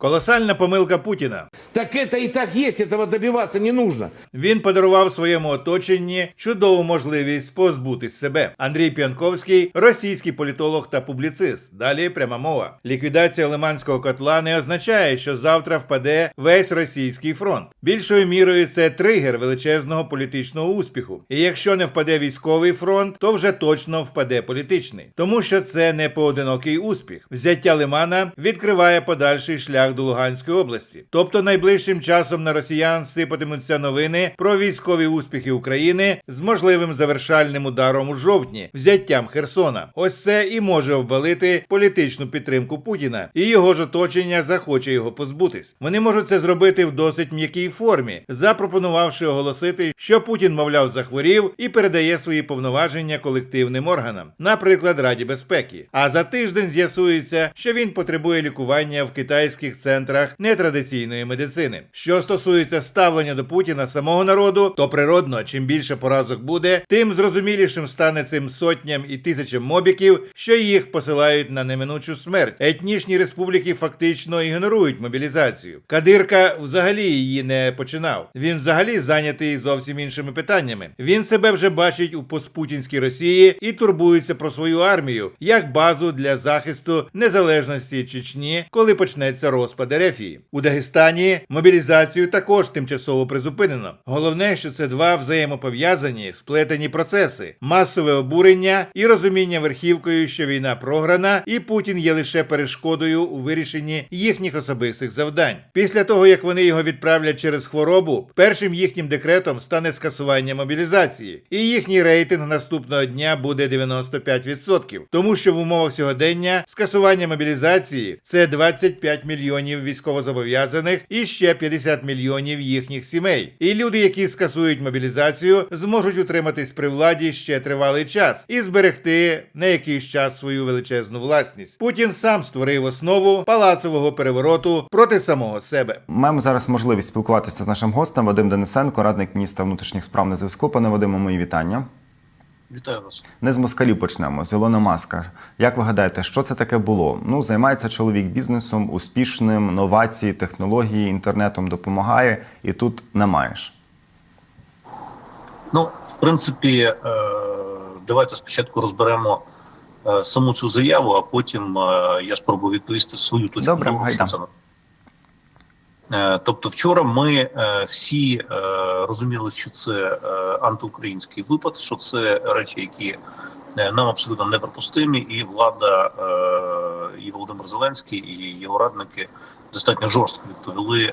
Колосальна помилка Путіна. Так это и так есть, этого добиваться не нужно. Він подарував своєму оточенні чудову можливість позбутись себе. Андрій П'янковський, російський політолог та публіцист. Далі пряма мова. Ліквідація Лиманського котла не означає, що завтра впаде весь російський фронт. Більшою мірою це тригер величезного політичного успіху. І якщо не впаде військовий фронт, то вже точно впаде політичний, тому що це не поодинокий успіх. Взяття Лимана відкриває подальший шлях до Луганської області. Тобто найближчим часом на росіян сипатимуться новини про військові успіхи України з можливим завершальним ударом у жовтні, взяттям Херсона. Ось це і може обвалити політичну підтримку Путіна, і його ж оточення захоче його позбутись. Вони можуть це зробити в досить м'якій формі, запропонувавши оголосити, що Путін, мовляв, захворів і передає свої повноваження колективним органам, наприклад, Раді безпеки. А за тиждень з'ясується, що він потребує лікування в китайських центрах нетрадиційної медицини. Що стосується ставлення до Путіна самого народу, то природно, чим більше поразок буде, тим зрозумілішим стане цим сотням і тисячам мобіків, що їх посилають на неминучу смерть. Етнічні республіки фактично ігнорують мобілізацію. Кадирка взагалі її не починав. Він взагалі зайнятий зовсім іншими питаннями. Він себе вже бачить у постпутінській Росії і турбується про свою армію як базу для захисту незалежності Чечні, коли почнеться розпад Ерефії. У Дагестані мобілізацію також тимчасово призупинено. Головне, що це два взаємопов'язані сплетені процеси: масове обурення і розуміння верхівкою, що війна програна, і Путін є лише перешкодою у вирішенні їхніх особистих завдань. Після того як вони його відправлять через хворобу, першим їхнім декретом стане скасування мобілізації, і їхній рейтинг наступного дня буде 95%. Тому що в умовах сьогодення скасування мобілізації це 25 мільйонів військовозобов'язаних і ще 50 мільйонів їхніх сімей. І люди, які скасують мобілізацію, зможуть утриматись при владі ще тривалий час і зберегти на якийсь час свою величезну власність. Путін сам створив основу палацового перевороту проти самого себе. Маємо зараз можливість спілкуватися з нашим гостем Вадим Денисенко, радник міністра внутрішніх справ на зв'язку. Пане Вадиме, мої вітання. Вітаю вас. Не з москалів почнемо, з Ілона Маска. Як ви гадаєте, що це таке було? Ну, займається чоловік бізнесом, успішним, новації, технології, інтернетом допомагає, і тут не маєш. Ну, в принципі, е, давайте спочатку розберемо е, саму цю заяву, а потім е, я спробую відповісти свою точку Добре, зору. гайда. Е, Тобто, вчора ми е, всі е, розуміли, що це антиукраїнський випад, що це речі, які нам абсолютно неприпустимі, і влада, і Володимир Зеленський, і його радники достатньо жорстко відповіли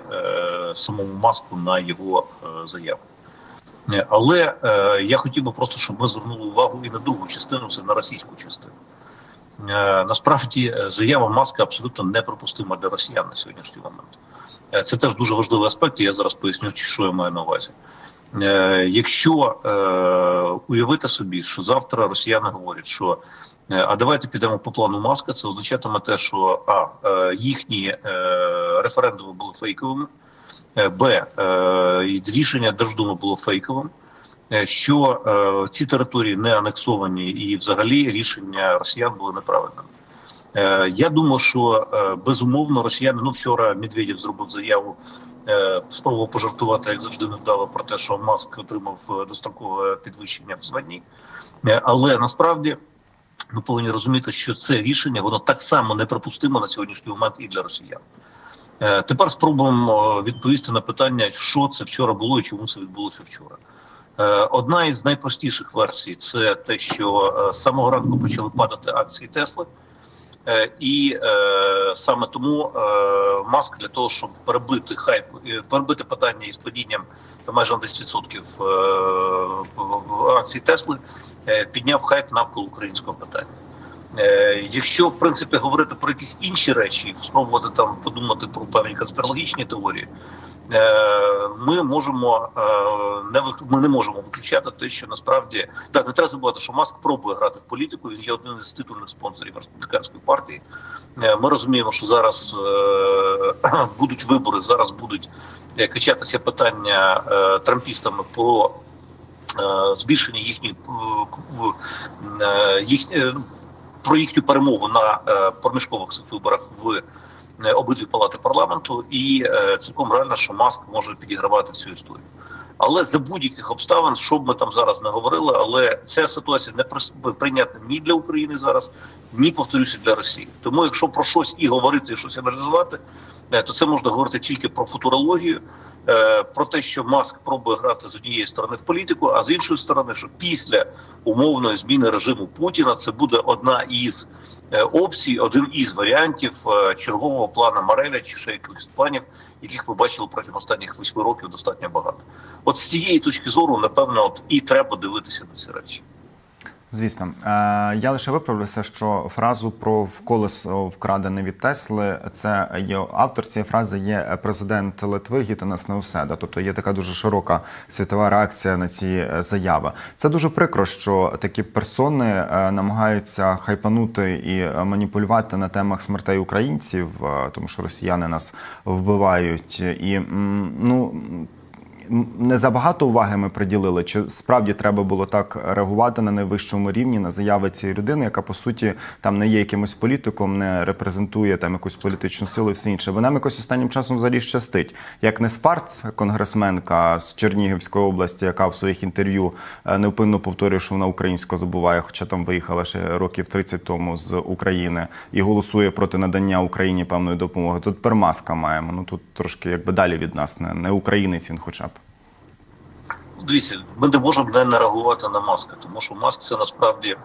самому маску на його заяву. Але я хотів би просто, щоб ми звернули увагу і на другу частину, це на російську частину. Насправді заява маска абсолютно неприпустима для росіян на сьогоднішній момент. Е, Це теж дуже важливий аспект, і я зараз поясню, що я маю на увазі. Е, Якщо е, уявити собі, що завтра росіяни говорять, що а давайте підемо по плану маска, це означатиме те, що а їхні референдуми були фейковими. Б. Рішення Держдуми було фейковим. Що ці території не анексовані, і взагалі рішення росіян були неправильними. Е, Я думаю, що е, безумовно росіяни. Ну вчора Медведєв зробив заяву, е, спробував пожартувати, як завжди невдало, про те, що Маск отримав дострокове підвищення в званні. Але насправді ми повинні розуміти, що це рішення воно так само неприпустимо на сьогоднішній момент і для росіян. Тепер спробуємо відповісти на питання, що це вчора було і чому це відбулося вчора. Одна із найпростіших версій це те, що з самого ранку почали падати акції Тесли. Е, І е, саме тому е, маск для того, щоб перебити хайп, перебити питання із падінням майже на 10% е, акцій Тесли, підняв хайп навколо українського питання. Якщо в принципі говорити про якісь інші речі, спробувати там подумати про певні конспірологічні теорії, ми можемо е, не ми не можемо виключати те, що насправді так не треба забувати, що Маск пробує грати в політику. Він є один із титульних спонсорів республіканської партії. Е, Ми розуміємо, що зараз е, будуть вибори, зараз будуть е, качатися питання е, трампістами про е, збільшення е, е, їх, е, про їхню перемогу на е, проміжкових виборах в е, обидві палати парламенту, і е, цілком реально, що Маск може підігравати цю історію. Але за будь-яких обставин, що б ми там зараз не говорили, але ця ситуація не прийнятна ні для України зараз, ні повторюся для Росії. Тому, якщо про щось і говорити, і щось аналізувати, е, то це можна говорити тільки про футурологію, е, про те, що Маск пробує грати з однієї сторони в політику, а з іншої сторони, що після умовної зміни режиму Путіна це буде одна із е, опцій, один із варіантів е, чергового плану Мареля чи ще якихось планів, яких ми бачили протягом останніх восьми років достатньо багато. От з цієї точки зору, напевно, от і треба дивитися на ці речі. Звісно, Е, я лише виправлюся, що фразу про в колесо вкрадене від Тесли, це є автор цієї фрази є президент Литви Гітанас Неуседа. Тобто є така дуже широка світова реакція на ці е, заяви. Це дуже прикро, що такі персони е, намагаються хайпанути і маніпулювати на темах смертей українців, тому що росіяни нас вбивають. І ну. Не забагато уваги ми приділили, чи справді треба було так реагувати на найвищому рівні на заяви цієї людини, яка по суті там не є якимось політиком, не репрезентує там якусь політичну силу і все інше. Бо нам якось останнім часом взагалі щастить. Як не Спарц, конгресменка з Чернігівської області, яка в своїх інтерв'ю е, невпинно повторює, що вона українську забуває, хоча там виїхала ще років 30 тому з України і голосує проти надання Україні певної допомоги. Тут пермаска маємо. Ну тут трошки якби далі від нас, не, не українець він, хоча б. Дивіться, ми не можемо не не реагувати на маска, тому що маск це насправді,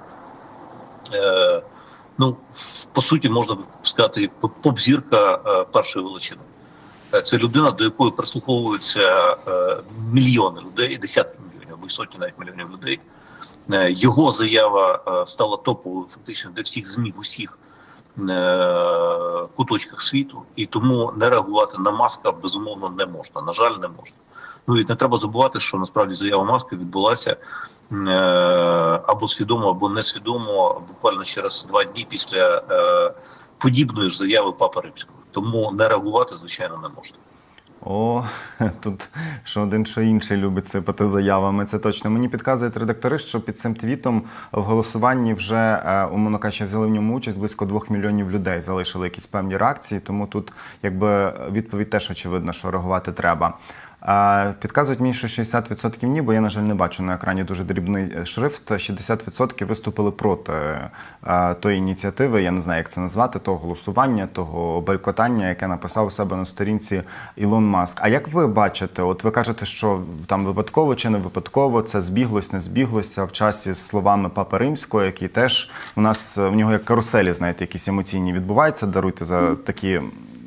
е, ну, по суті, можна сказати, поп-зірка е, першої величини. Е, Це людина, до якої прислуховуються е, мільйони людей, десятки мільйонів або сотні навіть мільйонів людей. Е, Його заява е, стала топовою фактично для всіх ЗМІ в усіх е, куточках світу, і тому не реагувати на маска безумовно не можна. На жаль, не можна. Ну і не треба забувати, що насправді заява маски відбулася е, або свідомо, або несвідомо, буквально через два дні після е, подібної ж заяви Папи Римського. Тому не реагувати, звичайно, не можна. О, тут що один, що інший любить сипати заявами. Це точно. Мені підказують редактори, що під цим твітом в голосуванні вже е, умовно кажучи, взяли в ньому участь близько двох мільйонів людей. Залишили якісь певні реакції. Тому тут якби відповідь теж очевидно, що реагувати треба. Підказують мені, що 60% ні, бо я, на жаль, не бачу на екрані дуже дрібний е, шрифт. 60% виступили проти е, тої ініціативи. Я не знаю, як це назвати, того голосування, того бойкотання, яке написав у себе на сторінці Ілон Маск. А як ви бачите, от ви кажете, що там випадково чи не випадково це збіглось, не збіглося в часі з словами Папи Римського, який теж у нас е, в нього як каруселі, знаєте, якісь емоційні відбуваються. Даруйте за такі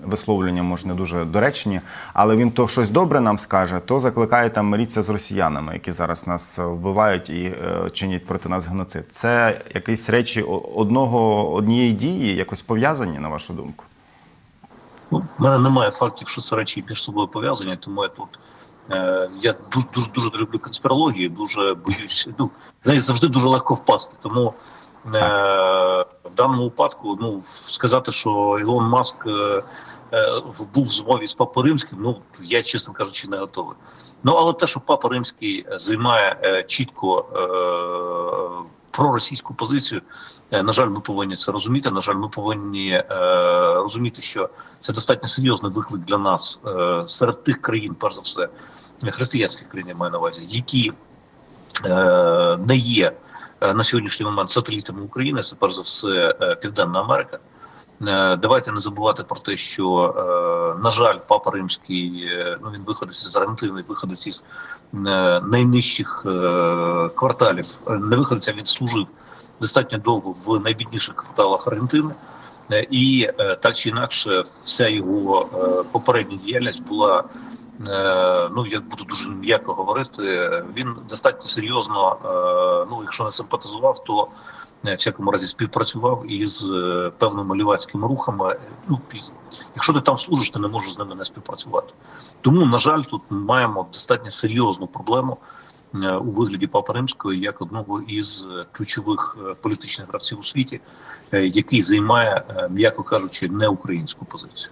висловлення, може, не дуже доречні, але він то щось добре нам скаже, то закликає там миріться з росіянами, які зараз нас е, вбивають і е, чинять проти нас геноцид. Це якісь речі одного однієї дії, якось пов'язані, на вашу думку? Ну, в мене немає фактів, що це речі між собою пов'язані, тому я тут. Е, я дуже дуже дуже люблю конспірології, дуже боюсь. Ну неї завжди дуже легко впасти. Тому в даному випадку, ну сказати, що Ілон Маск е, е, був в змові з Папою Римським, ну я чесно кажучи, не готовий. Ну але те, що Папа Римський займає е, чітко е, проросійську позицію. Е, На жаль, ми повинні це розуміти. На жаль, ми повинні е, розуміти, що це достатньо серйозний виклик для нас е, серед тих країн, перш за все, християнських країн, я маю на увазі, які е, не є на сьогоднішній момент сателітами України. Це перш за все е, Південна Америка. Е, Давайте не забувати про те, що е, на жаль, папа римський е, ну він виходить з Аргентини, виходить із е, найнижчих е, кварталів. Е, Не виходить, а він служив достатньо довго в найбідніших кварталах Аргентини, Е, і е, так чи інакше, вся його е, попередня діяльність була. Е, Ну, я буду дуже м'яко говорити. Він достатньо серйозно, е, ну якщо не симпатизував, то е, всякому разі співпрацював із певними лівацькими рухами. Ну, якщо ти там служиш, ти не можеш з ними не співпрацювати. Тому, на жаль, тут ми маємо достатньо серйозну проблему у вигляді Папи Римського як одного із ключових політичних гравців у світі, який займає, м'яко кажучи, не українську позицію.